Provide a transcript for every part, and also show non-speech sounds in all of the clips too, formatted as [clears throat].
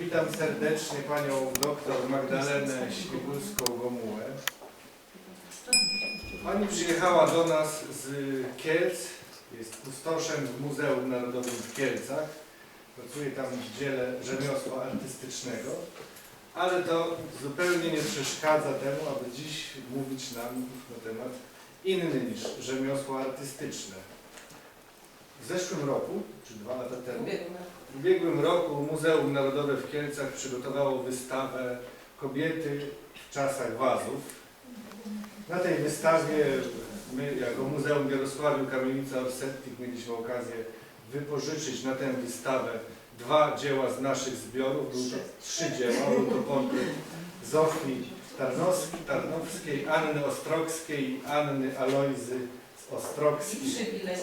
Witam serdecznie panią doktor Magdalenę Śmigulską-Gomułę. Pani przyjechała do nas z Kielc, jest kustoszem w Muzeum Narodowym w Kielcach. Pracuje tam w dziele rzemiosła artystycznego, ale to zupełnie nie przeszkadza temu, aby dziś mówić nam na temat inny niż rzemiosło artystyczne. W zeszłym roku, czy dwa lata temu, w ubiegłym roku Muzeum Narodowe w Kielcach przygotowało wystawę Kobiety w czasach wazów. Na tej wystawie my jako Muzeum w Jarosławiu Kamienica Orsetnik mieliśmy okazję wypożyczyć na tę wystawę dwa dzieła z naszych zbiorów. Były to trzy dzieła. Był to portret Zofii Tarnowskiej, Tarnowskiej Anny Ostrogskiej i Anny Alojzy z Ostrogskiej. Przywilej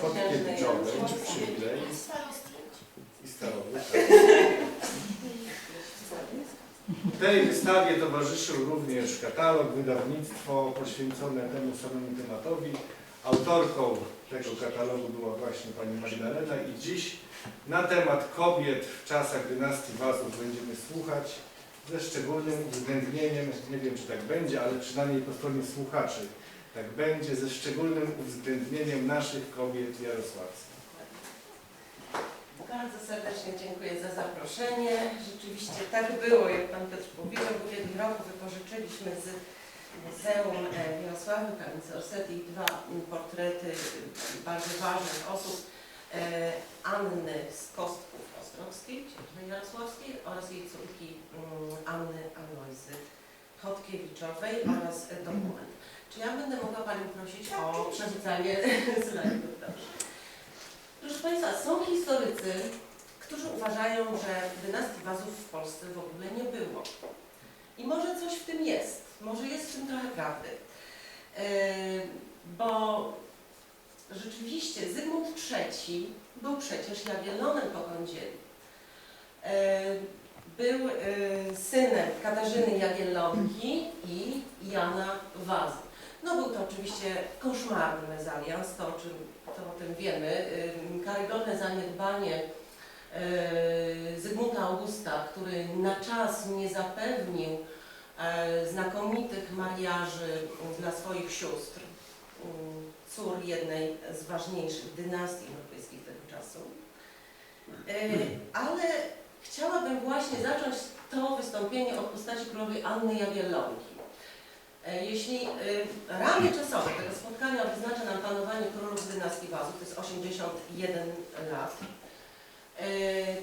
Starowy. Tej wystawie towarzyszył również katalog, wydawnictwo poświęcone temu samemu tematowi. Autorką tego katalogu była właśnie pani Magdalena i dziś na temat kobiet w czasach dynastii Wazów będziemy słuchać ze szczególnym uwzględnieniem, nie wiem czy tak będzie, ale przynajmniej po stronie słuchaczy tak będzie, ze szczególnym uwzględnieniem naszych kobiet jarosławskich. Bardzo serdecznie dziękuję za zaproszenie. Rzeczywiście tak było, jak Pan Piotr powiedział. W ubiegłym roku wypożyczyliśmy z Muzeum e, Kamienicy Orsety i dwa portrety bardzo ważnych osób. e, Anny z Kostków Ostrowskiej, księżnej jarosławskiej oraz jej córki mm, Anny Alojzy Chodkiewiczowej oraz dokument. Czy ja będę mogła Panią prosić o przerzucanie [laughs] slajdów? Dobrze. Proszę Państwa, są historycy, którzy uważają, że dynastii Wazów w Polsce w ogóle nie było. I może coś w tym jest, może jest w tym trochę prawdy. Yy, bo rzeczywiście Zygmunt III był przecież Jagiellonem po kądzieli. Yy, był yy, synem Katarzyny Jagiellonki i Jana Wazy. No był to oczywiście koszmarny mezalians, to o czym to o tym wiemy. Ym, Karygodne zaniedbanie yy, Zygmunta Augusta, który na czas nie zapewnił e, znakomitych mariaży dla swoich sióstr, cór jednej z ważniejszych dynastii europejskich tego czasu. Ale chciałabym właśnie zacząć to wystąpienie od postaci królowej Anny Jagiellonki. E, Jeśli y, ramy czasowe tego spotkania wyznacza nam panowanie królów dynastii Wazów, to jest 81 lat. Y,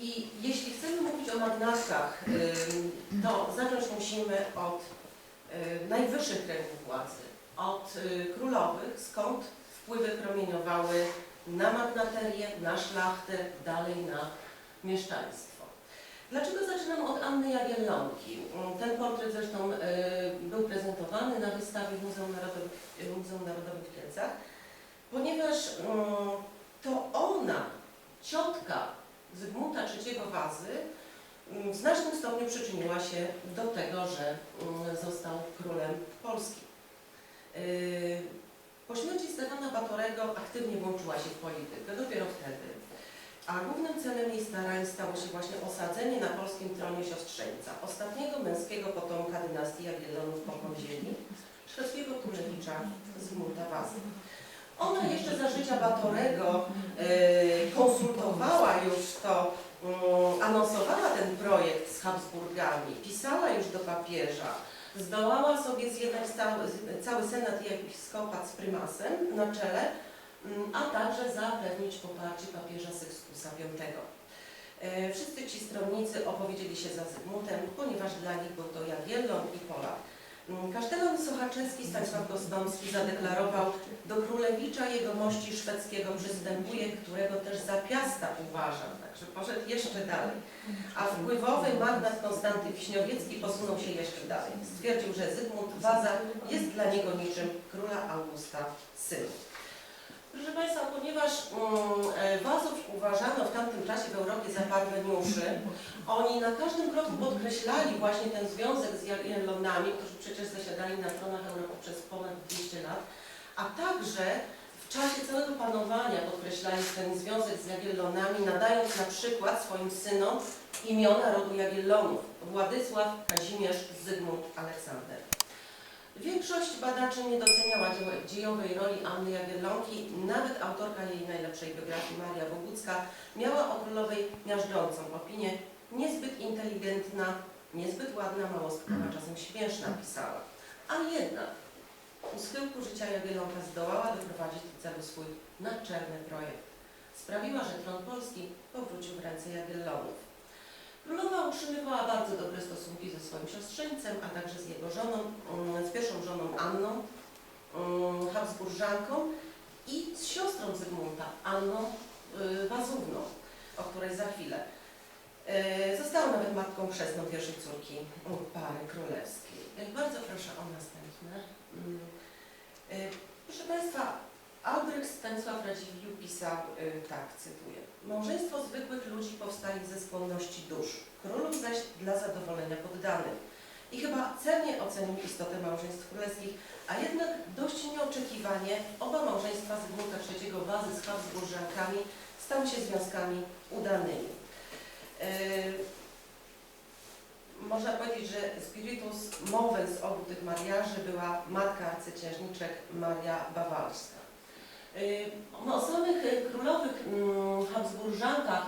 I jeśli chcemy mówić o magnatkach, y, to zacząć musimy od y, najwyższych kręgów władzy, od królowych, skąd wpływy promieniowały na magnaterię, na szlachtę, dalej na mieszczaństwo. Dlaczego zaczynam od Anny Jagiellonki? Ten portret zresztą y, był prezentowany na wystawie w Muzeum Narodowym, Muzeum w Kielcach, ponieważ mm, to ona, ciotka Zygmunta III Wazy, mm, w znacznym stopniu przyczyniła się do tego, że mm, został królem Polski. Y, Po śmierci Stefana Batorego aktywnie włączyła się w politykę, dopiero wtedy. A głównym celem jej starań stało się właśnie osadzenie na polskim tronie siostrzeńca, ostatniego męskiego potomka dynastii Jagiellonów po Kądzieli, szwedzkiego królewicza Zygmunta Wazy. Ona jeszcze za życia Batorego e, konsultowała już to, mm, anonsowała ten projekt z Habsburgami, pisała już do papieża, zdołała sobie zjednać cały, cały senat i episkopat z prymasem na czele, a także zapewnić poparcie papieża Sykstusa V. E, Wszyscy ci stronnicy opowiedzieli się za Zygmuntem, ponieważ dla nich był to Jagiellon i Polak. Mm, Kasztelan Sochaczewski Stanisław Gostomski zadeklarował do królewicza jegomości szwedzkiego przystępuje, którego też za piasta uważam, także poszedł jeszcze dalej. A wpływowy magnat Konstanty Wiśniowiecki posunął się jeszcze dalej. Stwierdził, że Zygmunt Waza jest dla niego niczym króla Augusta syn. Proszę Państwa, ponieważ mm, e, Wazów uważano w tamtym czasie w Europie za parweniuszy, oni na każdym kroku podkreślali właśnie ten związek z Jagiellonami, którzy przecież zasiadali na tronach Europy przez ponad 200 lat, a także w czasie całego panowania podkreślali ten związek z Jagiellonami, nadając na przykład swoim synom imiona rodu Jagiellonów Władysław, Kazimierz, Zygmunt, Aleksander. Większość badaczy nie doceniała dziejowej roli Anny Jagiellonki, nawet autorka jej najlepszej biografii, Maria Bogucka, miała o królowej miażdżącą opinię, niezbyt inteligentna, niezbyt ładna, mało skrywa, czasem śmieszna pisała. A jednak u schyłku życia Jagiellonka zdołała doprowadzić do celu swój naczelny projekt. Sprawiła, że tron Polski powrócił w ręce Jagiellonów. Królowa utrzymywała bardzo dobre stosunki ze swoim siostrzeńcem, a także z jego żoną, mm, z pierwszą żoną Anną, mm, Habsburżanką i z siostrą Zygmunta, Anną y, Wazówną, o której za chwilę. Y, Została nawet matką chrzestną pierwszej córki pary królewskiej. Y, Bardzo proszę o następne. Mm, y, Proszę Państwa, Albrecht Stanisław Radziwiłł pisał y, tak, cytuję. Małżeństwo zwykłych ludzi powstali ze skłonności dusz, królów zaś dla zadowolenia poddanych. I chyba celnie ocenił istotę małżeństw królewskich, a jednak dość nieoczekiwanie oba małżeństwa Zygmunta III Wazy z Habsburżankami stały się związkami udanymi. Yy, można powiedzieć, że spiritus mowy z obu tych mariaży była matka arcyksiężniczek Maria Bawalska. No, o samych y, królowych mm, Habsburżankach,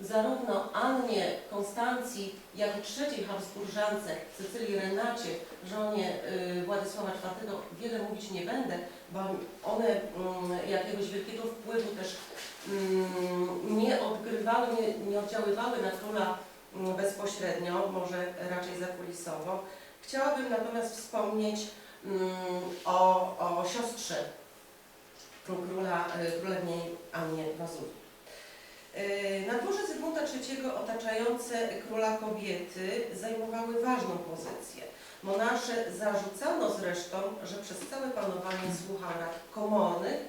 zarówno Annie Konstancji, jak i trzeciej Habsburżance, Cecylii Renacie, żonie y, Władysława IV, wiele mówić nie będę, bo one mm, jakiegoś wielkiego wpływu też mm, nie odgrywały, nie, nie oddziaływały na króla bezpośrednio, może raczej zakulisowo. Chciałabym natomiast wspomnieć o, o siostrze króla, y, królewnej Annie Wazuli. Y, Na dworze Zygmunta III otaczające króla kobiety zajmowały ważną pozycję. Monarsze zarzucano zresztą, że przez całe panowanie słuchał rad komornych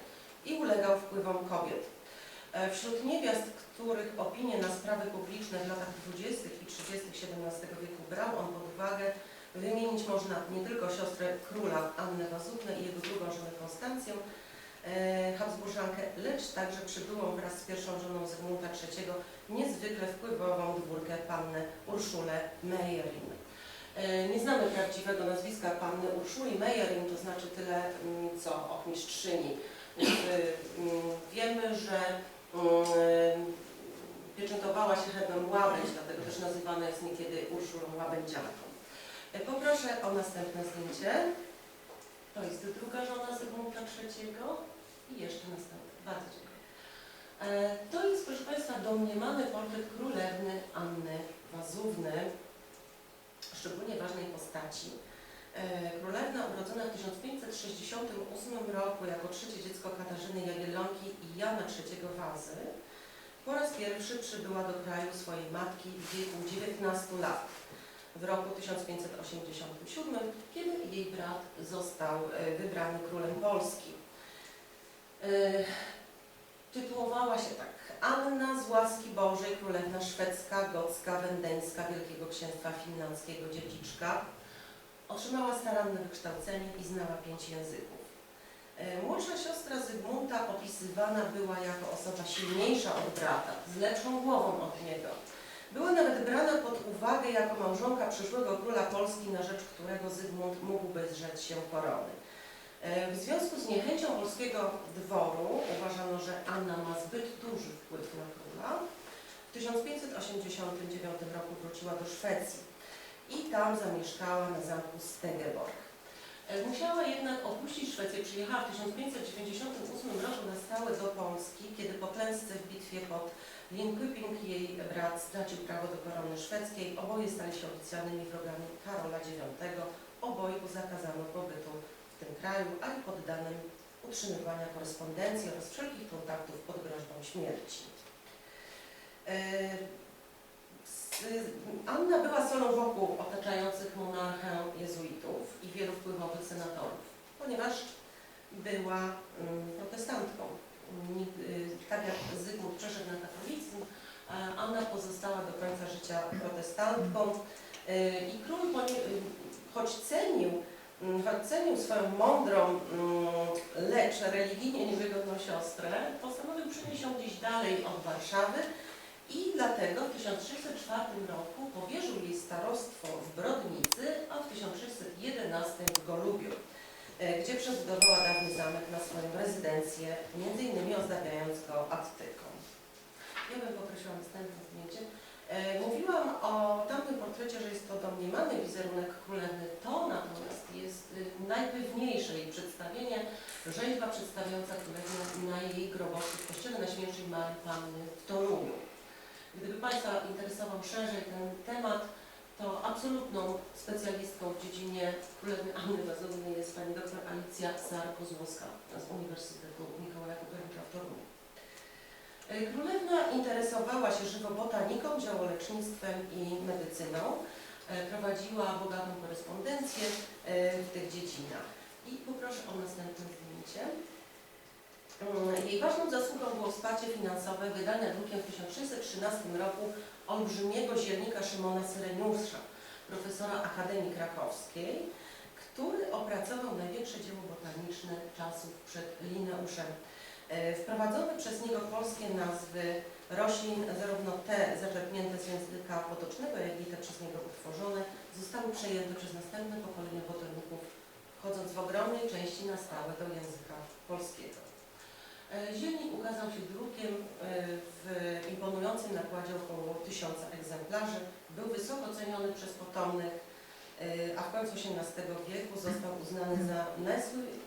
i ulegał wpływom kobiet. E, Wśród niewiast, których opinie na sprawy publiczne w latach 20. i 30. XVII wieku brał on pod uwagę, wymienić można nie tylko siostrę króla Annę Wazuwnę i jego drugą żonę Konstancję, e, Habsburżankę, lecz także przybyłą wraz z pierwszą żoną Zygmunta III niezwykle wpływową dwórkę pannę Urszulę Meyerin. E, Nie znamy prawdziwego nazwiska panny Urszuli Meyerin, to znaczy tyle mm, co ochmistrzyni. Y, mm, Wiemy, że mm, pieczętowała się herbem Łabędź, dlatego też nazywana jest niekiedy Urszulą Łabędzianką. E, Poproszę o następne zdjęcie. To jest druga żona Zygmunta III i jeszcze następna. Bardzo dziękuję. E, To jest, proszę Państwa, domniemany portret królewny Anny Wazówny, szczególnie ważnej postaci. E, Królewna urodzona w 1568 roku jako trzecie dziecko Katarzyny Jagiellonki i Jana III Wazy po raz pierwszy przybyła do kraju swojej matki w wieku 19 lat w roku 1587, kiedy jej brat został e, wybrany królem Polski. E, Tytułowała się tak Anna z łaski Bożej, królewna szwedzka, gocka, wendeńska, Wielkiego Księstwa Finlandzkiego dziedziczka. Otrzymała staranne wykształcenie i znała pięć języków. E, Młodsza siostra Zygmunta opisywana była jako osoba silniejsza od brata, z lepszą głową od niego. Była nawet brana pod uwagę jako małżonka przyszłego króla Polski, na rzecz którego Zygmunt mógłby zrzec się korony. E, W związku z niechęcią polskiego dworu uważano, że Anna ma zbyt duży wpływ na króla. W 1589 roku wróciła do Szwecji i tam zamieszkała na zamku Stegeborg. E, Musiała jednak opuścić Szwecję, przyjechała w 1598 roku na stałe do Polski, kiedy po klęsce w bitwie pod Linköping jej brat stracił prawo do korony szwedzkiej. Oboje stali się oficjalnymi wrogami Karola IX. Obojgu zakazano pobytu w tym kraju, a poddanym utrzymywania korespondencji oraz wszelkich kontaktów pod groźbą śmierci. E, Anna była solą wokół otaczających monarchę jezuitów i wielu wpływowych senatorów, ponieważ była mm, protestantką. Tak jak Zygmunt przeszedł na katolicyzm, a Anna pozostała do końca życia protestantką y, i król, choć cenił mm, choć cenił swoją mądrą, mm, lecz religijnie niewygodną siostrę, postanowił przenieść ją gdzieś dalej od Warszawy i dlatego w 1604 roku powierzył jej starostwo w Brodnicy, a w 1611 w Golubiu, e, gdzie przebudowała dawny zamek na swoją rezydencję, między innymi ozdabiając go attyką. Ja bym poprosiła następne zdjęcie. E, Mówiłam o tamtym portrecie, że jest to domniemany wizerunek królewny. To natomiast jest y, najpewniejsze jej przedstawienie, rzeźba przedstawiająca królewnę na jej groboszku w kościele Najświętszej Marii Panny w Toruniu. Gdyby Państwa interesował szerzej ten temat, to absolutną specjalistką w dziedzinie królewny Anny Wazownej jest pani dr Alicja Sar-Kozłowska z Uniwersytetu Mikołaja Kopernika w Toruniu. E, Królewna interesowała się żywo botaniką, działolecznictwem i medycyną. E, Prowadziła bogatą korespondencję e, w tych dziedzinach. I poproszę o następne zdjęcie. Mm, Jej ważną zasługą było wsparcie finansowe wydania drukiem w 1613 roku olbrzymiego zielnika Szymona Syreniusza, profesora Akademii Krakowskiej, który opracował największe dzieło botaniczne czasów przed Linneuszem. E, Wprowadzone przez niego polskie nazwy roślin, zarówno te zaczerpnięte z języka potocznego, jak i te przez niego utworzone, zostały przejęte przez następne pokolenia botaników, wchodząc w ogromnej części na stałe do języka polskiego. E, Zielnik ukazał się drukiem e, w imponującym nakładzie około tysiąca egzemplarzy. Był wysoko ceniony przez potomnych, a w końcu XVIII wieku został uznany za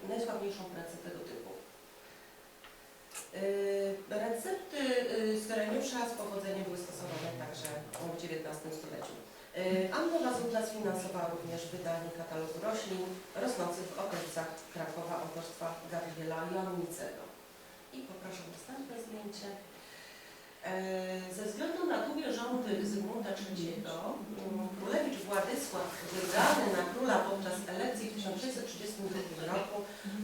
najsławniejszą pracę tego Recepty e, Syreniusza z powodzeniem były stosowane także w XIX stuleciu. E, Anna Wazówna sfinansowała również wydanie katalogu roślin rosnących w okolicach Krakowa autorstwa Gabriela Janicego. I poproszę o następne zdjęcie. E, Ze względu na długie rządy Zygmunta III, królewicz Władysław, wybrany na króla podczas elekcji w 1632 roku,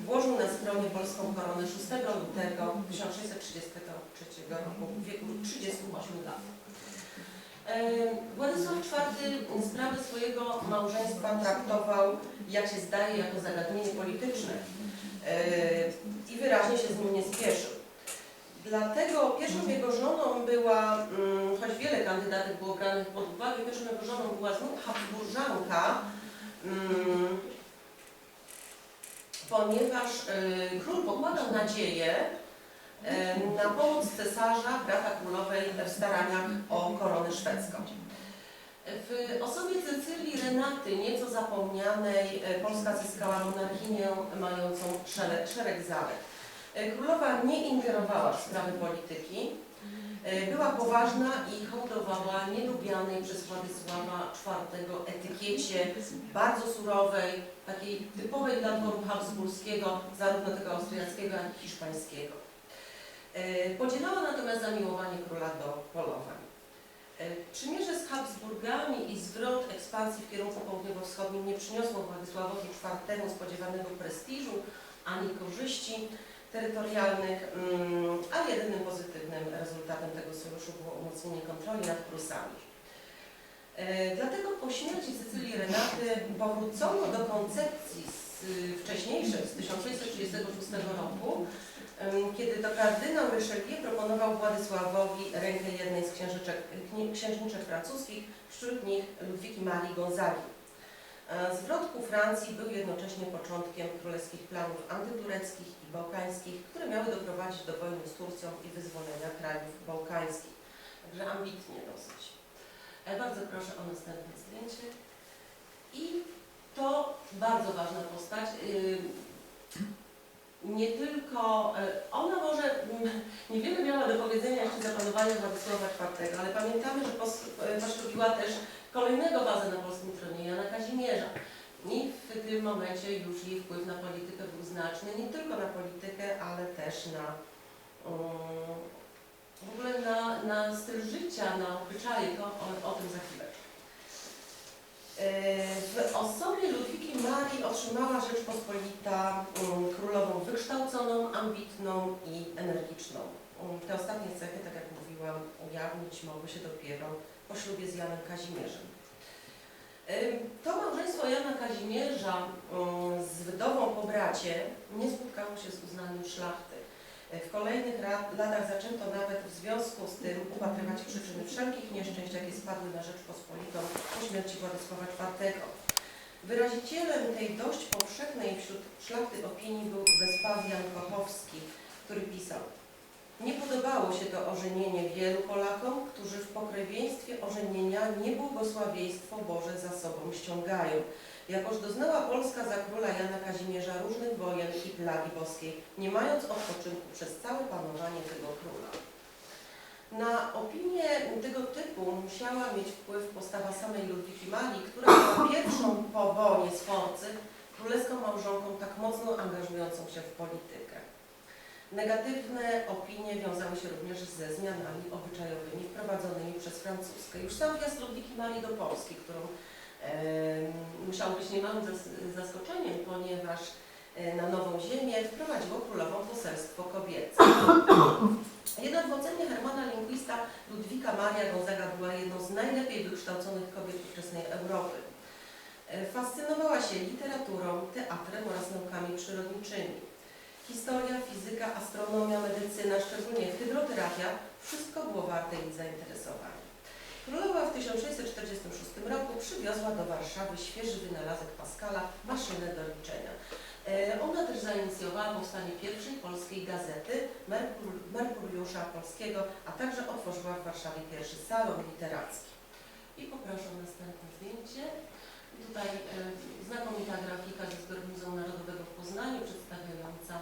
włożył na stronie polską koronę 6 lutego 1633 roku w wieku 38 lat. E, Władysław IV sprawę swojego małżeństwa traktował, jak się zdaje, jako zagadnienie polityczne e, i wyraźnie się z nim nie spieszył. Dlatego pierwszą jego żoną była, mm, choć wiele kandydatek było branych pod uwagę, pierwszą jego żoną była znów Habsburżanka, mm, ponieważ y, król pokładał nadzieję y, na pomoc cesarza, brata królowej w staraniach o koronę szwedzką. W osobie Cecylii Renaty, nieco zapomnianej, y, Polska zyskała monarchinię mającą szereg, szereg zalet. Y, Królowa nie ingerowała w sprawy polityki, y, była poważna i hołdowała nielubianej przez Władysława IV etykiecie bardzo surowej, takiej typowej dla dworu habsburskiego, zarówno tego austriackiego, jak i hiszpańskiego. Y, Podzielała natomiast zamiłowanie króla do polowań. Przymierze z Habsburgami i zwrot ekspansji w kierunku południowo-wschodnim nie przyniosło Władysławowi IV spodziewanego prestiżu ani korzyści terytorialnych, mm, a jedynym pozytywnym rezultatem tego sojuszu było umocnienie kontroli nad Prusami. E, Dlatego po śmierci Cecylii Renaty powrócono do koncepcji wcześniejszej, z 1636 roku, kiedy to kardynał Richelieu proponował Władysławowi rękę jednej z księżniczek francuskich, wśród nich Ludwiki Marii Gonzagi. E, Zwrot ku Francji był jednocześnie początkiem królewskich planów antytureckich i bałkańskich, które miały doprowadzić do wojny z Turcją i wyzwolenia krajów bałkańskich. Także ambitnie dosyć. E, Bardzo proszę o następne zdjęcie. I to bardzo ważna postać. Ym, Nie tylko, e, ona może mm, niewiele miała do powiedzenia jeszcze za panowania Władysława IV, ale pamiętamy, że pos- poślubiła też kolejnego wazę na polskim tronie, Jana Kazimierza. I w tym momencie już jej wpływ na politykę był znaczny, nie tylko na politykę, ale też na um, w ogóle na, na styl życia, na obyczaje, to o, o tym za chwileczkę. E, W osobie Ludwiki Marii otrzymała Rzeczpospolita um, królową wykształconą, ambitną i energiczną. Um, Te ostatnie cechy, tak jak mówiłam, ujawnić mogły się dopiero po ślubie z Janem Kazimierzem. To małżeństwo Jana Kazimierza z wdową po bracie nie spotkało się z uznaniem szlachty. Y, W kolejnych latach zaczęto nawet w związku z tym upatrywać przyczyny wszelkich nieszczęść, jakie spadły na Rzeczpospolitą po śmierci Władysława IV. Wyrazicielem tej dość powszechnej wśród szlachty opinii był Wespawian Kochowski, który pisał Nie podobało się to ożenienie wielu Polakom, którzy w pokrewieństwie ożenienia niebłogosławieństwo Boże za sobą ściągają. Jakoż doznała Polska za króla Jana Kazimierza różnych wojen i plagi boskiej, nie mając odpoczynku przez całe panowanie tego króla. Na opinię tego typu musiała mieć wpływ postawa samej Ludwiki Marii, która była pierwszą po wonie Sforcy królewską małżonką tak mocno angażującą się w politykę. Negatywne opinie wiązały się również ze zmianami obyczajowymi wprowadzonymi przez francuskę. Już sam wjazd Ludwiki Marii do Polski, którą em, musiał być niemałym zas- zaskoczeniem, ponieważ e, na Nową Ziemię wprowadziło królową poselstwo kobiece. [clears throat] Jednak w ocenie Hermana Lingwista Ludwika Maria Gonzaga była jedną z najlepiej wykształconych kobiet ówczesnej Europy. E, Fascynowała się literaturą, teatrem oraz naukami przyrodniczymi. Historia, fizyka, astronomia, medycyna, szczególnie hydroterapia, wszystko było warte jej zainteresowania. Królowa w 1646 roku przywiozła do Warszawy świeży wynalazek Pascala, maszynę do liczenia. E, Ona też zainicjowała powstanie pierwszej polskiej gazety Merkur, Merkuriusza Polskiego, a także otworzyła w Warszawie pierwszy salon literacki. I poproszę o następne zdjęcie. Tutaj e, znakomita grafika ze Zbioru Muzeum Narodowego w Poznaniu przedstawiająca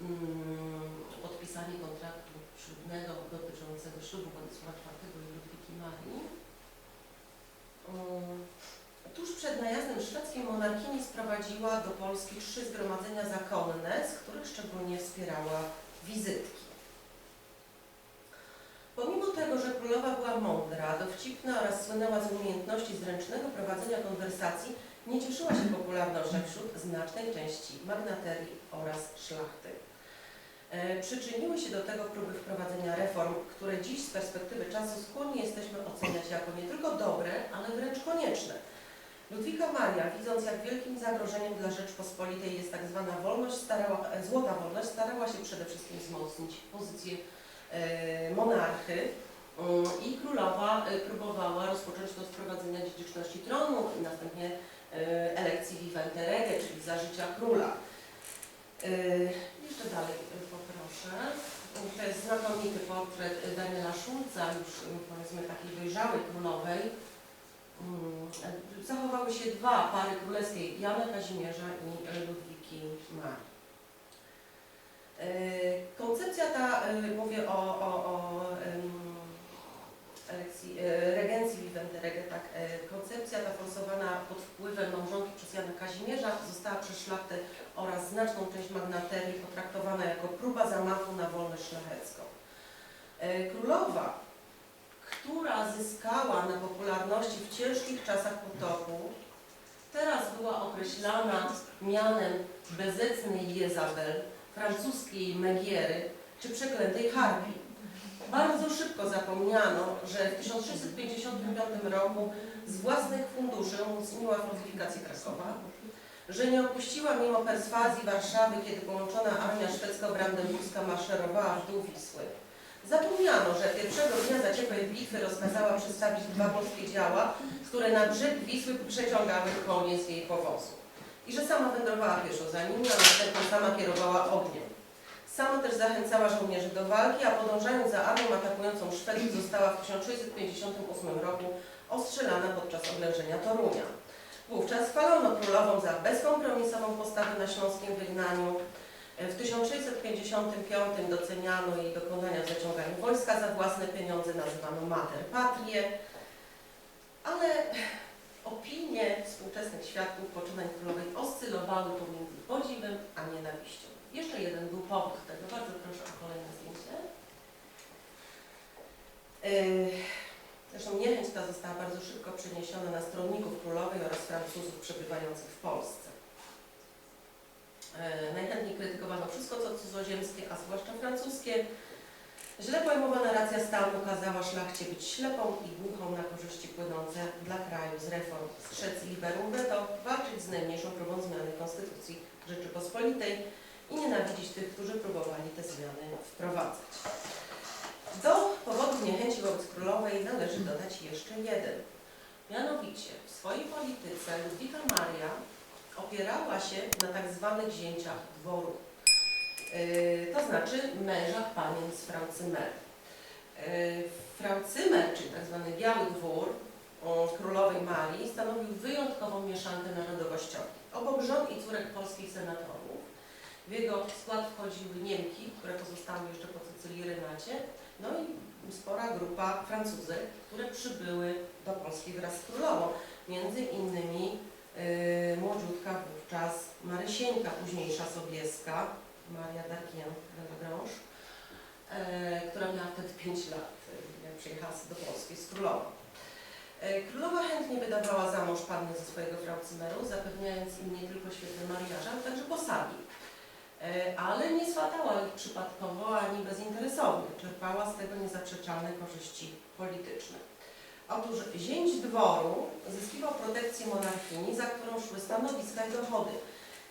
mm, podpisanie kontraktu ślubnego dotyczącego ślubu Władysława IV i Ludwiki Marii. Tuż przed najazdem szwedzkim monarchini sprowadziła do Polski trzy zgromadzenia zakonne, z których szczególnie wspierała wizytki. Pomimo tego, że królowa była mądra, dowcipna oraz słynęła z umiejętności zręcznego prowadzenia konwersacji, nie cieszyła się popularnością wśród znacznej części magnaterii oraz szlachty. E, Przyczyniły się do tego próby wprowadzenia reform, które dziś z perspektywy czasu skłonni jesteśmy oceniać jako nie tylko dobre, ale wręcz konieczne. Ludwika Maria, widząc jak wielkim zagrożeniem dla Rzeczpospolitej jest tak zwana wolność, starała, złota wolność, starała się przede wszystkim wzmocnić pozycję monarchy mm, i królowa e, próbowała rozpocząć to od wprowadzenia dziedziczności tronu następnie e, elekcji vivente rege, czyli za życia króla. E, Jeszcze dalej e, poproszę. To jest znakomity portret e, Daniela Szulca, już e, powiedzmy takiej dojrzałej królowej. Mm, e, Zachowały się dwa pary królewskiej, Jana Kazimierza i e, Ludwiki Marii. E, Koncepcja ta, e, mówię o, o, o elekcji, e, regencji Vivente Rege, tak, koncepcja ta forsowana pod wpływem małżonki przez Jana Kazimierza została przez szlachtę oraz znaczną część magnaterii potraktowana jako próba zamachu na wolność szlachecką. Królowa, która zyskała na popularności w ciężkich czasach potopu, teraz była określana mianem bezecnej Jezabel, francuskiej Megiery czy przeklętej Harpii. Bardzo szybko zapomniano, że w 1655 roku z własnych funduszy umocniła fortyfikację Krakowa, że nie opuściła mimo perswazji Warszawy, kiedy połączona armia szwedzko-brandenburska maszerowała w dół Wisły. Zapomniano, że pierwszego dnia zaciekłej bitwy rozkazała przestawić dwa polskie działa, które na brzeg Wisły przeciągały konie z jej powozu. I że sama wędrowała pieszo za nimi, a następnie sama kierowała ogniem. Sama też zachęcała żołnierzy do walki, a podążając za armią atakującą Szwedów została w 1658 roku ostrzelana podczas oblężenia Torunia. Wówczas chwalono królową za bezkompromisową postawę na śląskim wygnaniu. W 1655 doceniano jej dokonania w zaciąganiu wojska za własne pieniądze, nazywano Mater Patrię, ale opinie współczesnych świadków poczynań królowej oscylowały pomiędzy podziwem a nienawiścią. Jeszcze jeden był powód tego. Bardzo proszę o kolejne zdjęcie. Yy, Zresztą niechęć ta została bardzo szybko przeniesiona na stronników królowej oraz Francuzów przebywających w Polsce. Yy, Najchętniej krytykowano wszystko, co cudzoziemskie, a zwłaszcza francuskie. Źle pojmowana racja stanu kazała szlachcie być ślepą i głuchą na korzyści płynące dla kraju z reform. Strzec liberum veto, walczyć z najmniejszą próbą zmiany Konstytucji Rzeczypospolitej i nienawidzić tych, którzy próbowali te zmiany wprowadzać. Do powodów niechęci wobec królowej należy dodać jeszcze jeden. Mianowicie w swojej polityce Ludwika Maria opierała się na tak zwanych zięciach dworu, to znaczy mężach panien z Fraucymer. Yy, Fraucymer, czyli tak zwany Biały Dwór królowej Marii, stanowił wyjątkową mieszankę narodowościową. Obok żon i córek polskich senatorów w jego skład wchodziły Niemki, które pozostały jeszcze po Cycylii Rynacie, no i spora grupa Francuzek, które przybyły do Polski wraz z królową. Między innymi yy, młodziutka wówczas Marysieńka, późniejsza Sobieska, Maria d'Arquien de Lagrange, e, która miała wtedy 5 lat, e, jak przyjechała do Polski z królową. E, Królowa chętnie wydawała za mąż panny ze swojego fraucymeru, zapewniając im nie tylko świetne mariaże, ale także posagi. Ale nie swatała ich przypadkowo ani bezinteresownie. Czerpała z tego niezaprzeczalne korzyści polityczne. Otóż zięć dworu zyskiwał protekcję monarchini, za którą szły stanowiska i dochody.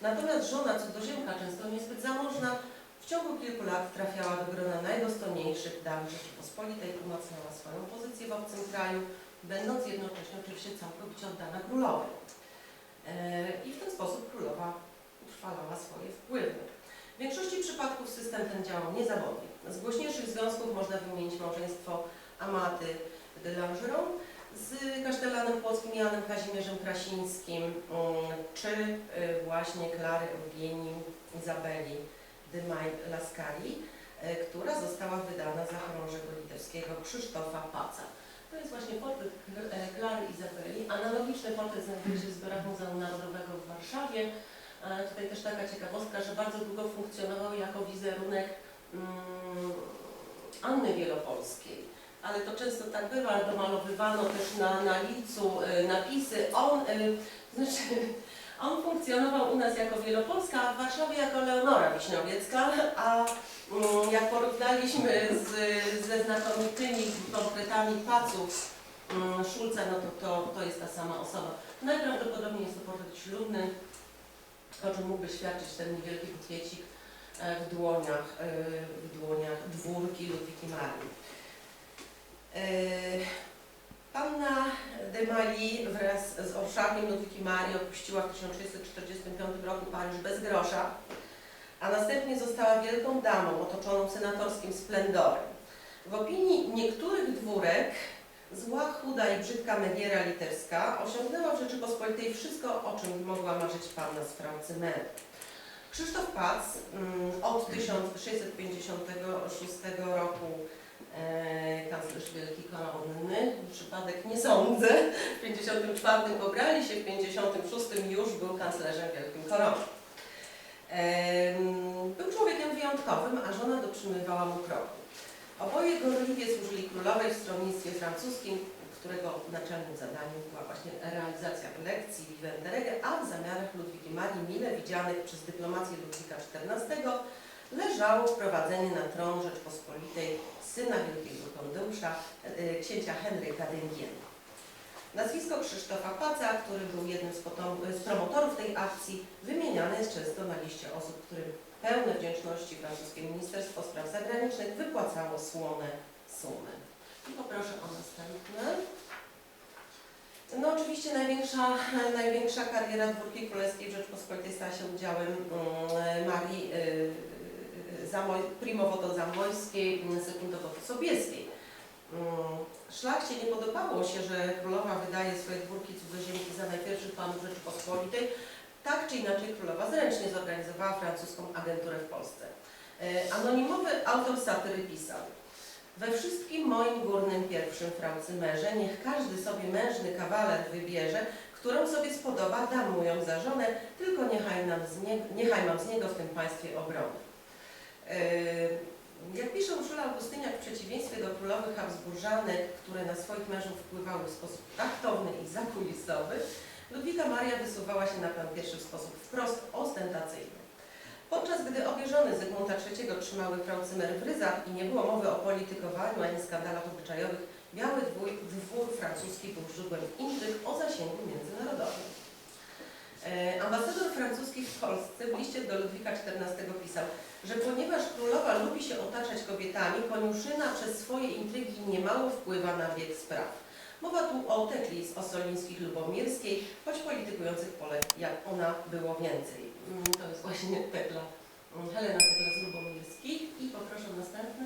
Natomiast żona cudzoziemka, często niezbyt zamożna, w ciągu kilku lat trafiała do grona najdostojniejszych dam Rzeczypospolitej, umacniała swoją pozycję w obcym kraju, będąc jednocześnie oczywiście całkowicie oddana królowej. E, I w ten sposób królowa utrwalała swoje wpływy. W większości przypadków system ten działał niezawodnie. Z głośniejszych związków można wymienić małżeństwo Amaty de Langeron z kasztelanem płockim Janem Kazimierzem Krasińskim, mm, czy y, właśnie Klary Eugenii Izabeli de Maj Lascari, y, która została wydana za chorążego litewskiego Krzysztofa Paca. To jest właśnie portret e, Klary Izabeli. Analogiczny portret znajduje się w zbiorach Muzeum Narodowego w Warszawie. E, Tutaj też taka ciekawostka, że bardzo długo funkcjonował jako wizerunek mm, Anny Wielopolskiej ale to często tak bywa, domalowywano też na, na licu y, napisy. On, y, [laughs] znaczy, on funkcjonował u nas jako Wielopolska, a w Warszawie jako Leonora Wiśniowiecka, a mm, jak porównaliśmy z, ze znakomitymi portretami paców mm, Szulca, no to, to to jest ta sama osoba. Najprawdopodobniej jest to portret ślubny, o czym mógłby świadczyć ten niewielki bukiecik e, w dłoniach, e, w dłoniach dwórki Ludwiki Marii. Yy, Panna de Mali wraz z orszakiem Ludwiki Marii opuściła w 1645 roku Paryż bez grosza, a następnie została wielką damą otoczoną senatorskim splendorem. W opinii niektórych dwórek zła, chuda i brzydka Mediera litewska osiągnęła w Rzeczypospolitej wszystko, o czym mogła marzyć panna z Francymeru. Krzysztof Pac mm, od 1656 roku e, kanclerz wielki koronny. Przypadek nie sądzę. W 54 pobrali się, w 56 już był kanclerzem wielkim korony. Był człowiekiem wyjątkowym, a żona dotrzymywała mu kroku. Oboje gorliwie służyli królowej w stronnictwie francuskim, którego naczelnym zadaniem była właśnie realizacja lekcji Vivente Rege, a w zamiarach Ludwiki Marii mile widzianych przez dyplomację Ludwika XIV leżało wprowadzenie na tron Rzeczpospolitej syna wielkiego kondeusza, e, księcia Henryka Dęgiena. Nazwisko Krzysztofa Paca, który był jednym z, z promotorów tej akcji, wymieniane jest często na liście osób, którym pełne wdzięczności francuskie Ministerstwo Spraw Zagranicznych wypłacało słone sumy. I poproszę o następne. No oczywiście największa, największa kariera dwórki królewskiej w Rzeczpospolitej stała się udziałem mm, Marii Zamoj, primowoto zamojskiej, mm, sekundowoto sobieskiej. Mm, Szlachcie nie podobało się, że królowa wydaje swoje dwórki cudzoziemki za najpierwszych panów Rzeczypospolitej. Tak czy inaczej królowa zręcznie zorganizowała francuską agenturę w Polsce. E, Anonimowy autor satyry pisał We wszystkim moim górnym pierwszym fraucymerze niech każdy sobie mężny kawaler wybierze, którą sobie spodoba, dam mu ją za żonę, tylko niechaj, nam z nie, niechaj mam z niego w tym państwie obronę. E, Jak pisze Urszula Augustyniak, w przeciwieństwie do królowych Habsburżanek, które na swoich mężów wpływały w sposób taktowny i zakulisowy, Ludwika Maria wysuwała się na plan pierwszy w sposób wprost ostentacyjny. Podczas gdy obie żony Zygmunta III trzymały fraucymery w ryzach i nie było mowy o politykowaniu ani skandalach obyczajowych, Biały dwór, francuski był źródłem intryg o zasięgu międzynarodowym. E, Ambasador francuski w Polsce w liście do Ludwika XIV pisał, że ponieważ królowa lubi się otaczać kobietami, koniuszyna przez swoje intrygi niemało wpływa na bieg spraw. Mowa tu o tekli z Osolińskich Lubomirskiej, choć politykujących Polek jak ona było więcej. Mm, To jest właśnie tekla mm, Helena Tekla z Lubomirskich. I poproszę następny.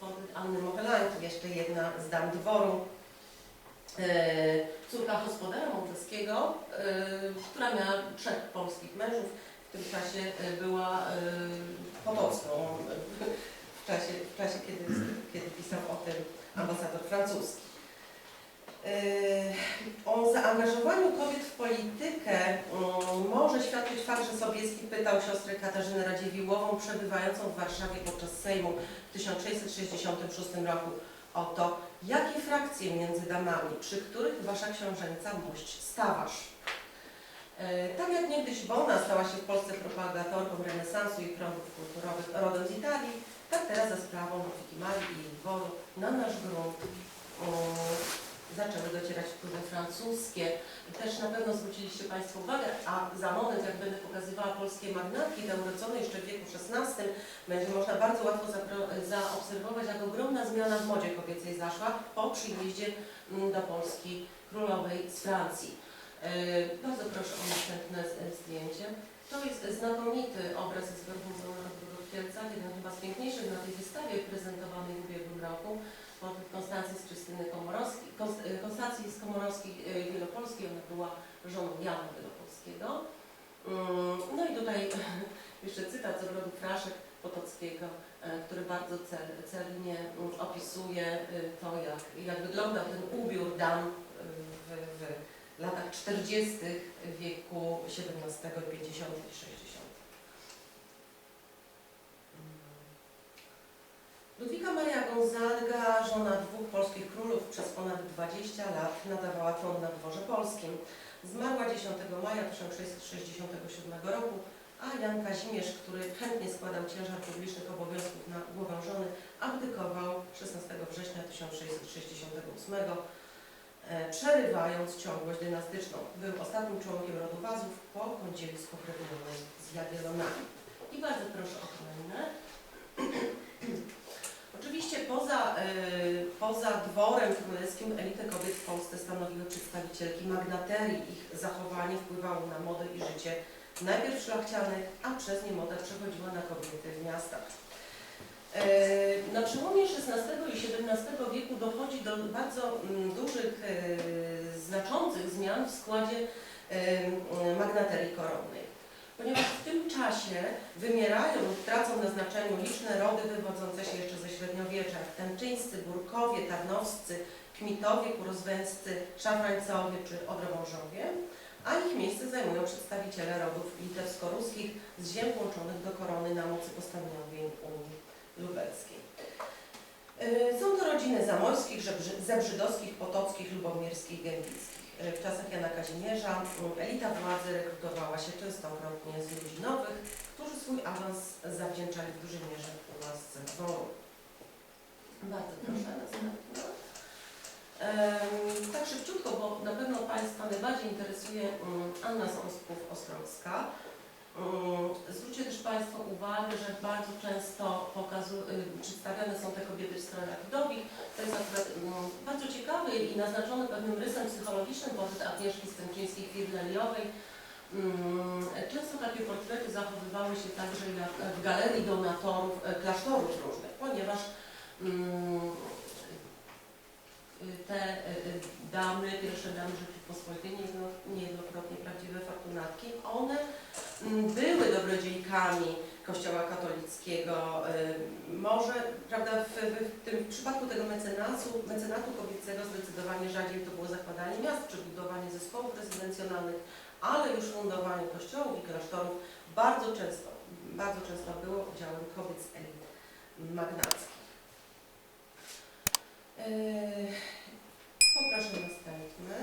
Portret Anny Mohelanki, jeszcze jedna z dam dworu. E, córka gospodarza małżeńskiego, e, która miała trzech polskich mężów. W tym czasie e, była potocką, e, w czasie, w czasie kiedy, kiedy pisał o tym ambasador francuski. O zaangażowaniu kobiet w politykę mm, może świadczyć fakt, że Sobieski pytał siostrę Katarzynę Radziwiłłową, przebywającą w Warszawie podczas Sejmu w 1666 roku, o to, jakie frakcje między damami, przy których wasza książęca mość stawasz. E, Tak jak niegdyś Bona stała się w Polsce propagatorką renesansu i prądów kulturowych rodem z Italii, tak teraz za sprawą Rafiki Marii i jej dworu na nasz grunt zaczęły docierać wpływy francuskie. Też na pewno zwróciliście Państwo uwagę, a za moment, jak będę pokazywała polskie magnatki, te urodzone jeszcze w wieku XVI, będzie można bardzo łatwo zaobserwować, jak ogromna zmiana w modzie kobiecej zaszła po przyjeździe mm, do Polski królowej z Francji. Yy, Bardzo proszę o następne zdjęcie. To jest znakomity obraz z Narodowego w Kielcach, jeden chyba z piękniejszych na tej wystawie prezentowanej w ubiegłym roku. Konstancji z Krystyny Komorowskiej, y, Konstancji z Komorowskiej y, Wielopolskiej, ona była żoną Jana Wielopolskiego. Mm, No i tutaj jeszcze cytat z ogrodu Fraszek Potockiego, e, który bardzo cel, celnie mm, opisuje to, jak, jak wyglądał ten ubiór dam w, w latach 40. wieku XVII, 50. i 60. Ludwika Maria Gonzaga, żona dwóch polskich królów, przez ponad 20 lat nadawała tron na dworze polskim. Zmarła 10 maja 1667 roku, a Jan Kazimierz, który chętnie składał ciężar publicznych obowiązków na głowę żony, abdykował 16 września 1668, e, przerywając ciągłość dynastyczną. Był ostatnim członkiem rodu Wazów po kądzieli spokrewnionej z Jagiellonami. I bardzo proszę o kolejne. Oczywiście poza, y, poza dworem królewskim elitę kobiet w Polsce stanowiły przedstawicielki magnaterii. Ich zachowanie wpływało na modę i życie najpierw szlachcianych, a przez nie moda przechodziła na kobiety w miastach. Y, Na przełomie XVI i XVII wieku dochodzi do bardzo mm, dużych, y, znaczących zmian w składzie magnaterii koronnej ponieważ w tym czasie wymierają lub tracą na znaczeniu liczne rody wywodzące się jeszcze ze średniowiecza, Tęczyńscy, Burkowie, Tarnowscy, Kmitowie, Kurozwęscy, Szafrańcowie czy Odrowążowie, a ich miejsce zajmują przedstawiciele rodów litewsko-ruskich z ziem włączonych do korony na mocy postanowień Unii Lubelskiej. Yy, Są to rodziny zamojskich, Żebrzy- zebrzydowskich, potockich, lubomirskich, gębickich. Yy, W czasach Jana Kazimierza elita władzy rekrutowała się częstokrotnie z ludzi nowych, którzy swój awans zawdzięczali w dużej mierze łasce dworu. Bardzo proszę, Tak szybciutko, bo na pewno Państwa najbardziej interesuje Anna Sąsków-Ostrowska. Mm, Zwróćcie też Państwo uwagę, że bardzo często y, przedstawiane są te kobiety w stronach wdowich. To jest akurat mm, bardzo ciekawy i naznaczony pewnym rysem psychologicznym portret Agnieszki Stęczyńskiej-Firleliowej. Mm, Często takie portrety zachowywały się także w galerii donatorów e, klasztorów różnych, ponieważ mm, y, te y, y, damy, pierwsze damy Rzeczypospolitej, niejedno- niejednokrotnie prawdziwe fortunatki, one były dobrodziejkami Kościoła katolickiego. y, Może, prawda, w, w, tym przypadku tego mecenasu, mecenatu kobiecego zdecydowanie rzadziej to było zakładanie miast czy budowanie zespołów rezydencjonalnych, ale już fundowanie kościołów i klasztorów bardzo często, bardzo często było udziałem kobiet z elit magnackich. Yy, Poproszę następny.